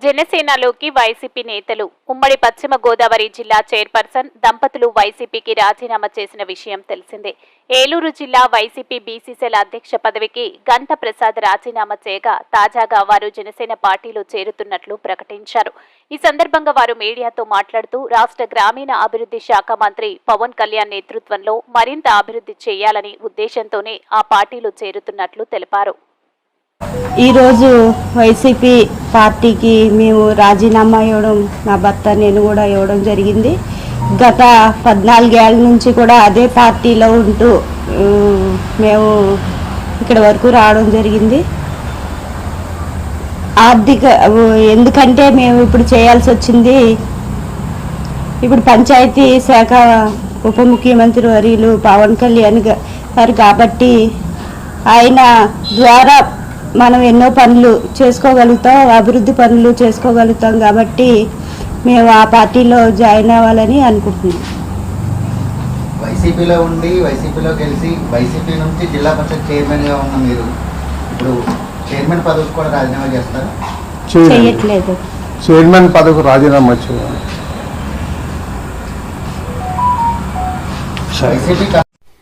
జనసేనలోకి YCP నేతలు. ఉమ్మడి పశ్చిమ గోదావరి జిల్లా చైర్పర్సన్ దంపతులు వైసీపీకి రాజీనామా చేసిన విషయం తెలిసిందే. ఏలూరు జిల్లా వైసీపీ బీసీసీల అధ్యక్ష పదవికి గంట ప్రసాద్ రాజీనామా చేయగా తాజాగా వారు జనసేన పార్టీలో చేరుతున్నట్లు ప్రకటించారు. ఈ సందర్భంగా వారు మీడియాతో మాట్లాడుతూ రాష్ట్ర గ్రామీణ అభివృద్ధి శాఖ మంత్రి పవన్ కళ్యాణ్ నేతృత్వంలో మరింత అభివృద్ధి చేయాలని ఉద్దేశంతోనే ఆ పార్టీలో చేరుతున్నట్లు తెలిపారు. ఈరోజు వైసీపీ పార్టీకి మేము రాజీనామా ఇవ్వడం నా భర్త నేను కూడా ఇవ్వడం జరిగింది. గత పద్నాలుగేళ్ళ నుంచి కూడా అదే పార్టీలో ఉంటూ మేము ఇక్కడ వరకు రావడం జరిగింది. ఆర్థిక ఎందుకంటే మేము ఇప్పుడు చేయాల్సి వచ్చింది ఇప్పుడు పంచాయతీ శాఖ ఉప ముఖ్యమంత్రి వర్యులు పవన్ కళ్యాణ్ గారు కాబట్టి ఆయన ద్వారా మనం ఎన్నో పనులు చేసుకోగలుగుతాం అభివృద్ధి పనులు చేసుకోగలుగుతాం కాబట్టి మేము ఆ పార్టీలో జాయిన్ అవ్వాలని అనుకుంటున్నాం. వైసీపీలో ఉండి వైసీపీలో గెలిచి వైసీపీ నుంచి జిల్లా పరిషత్ చైర్మన్గా ఉన్న మీరు ఇప్పుడు చైర్మన్ పదవికి కూడా రాజీనామా చేస్తారా? చేయట్లేదు. చైర్మన్ పదవికి రాజీనామా చేయాలి. వైసీపీ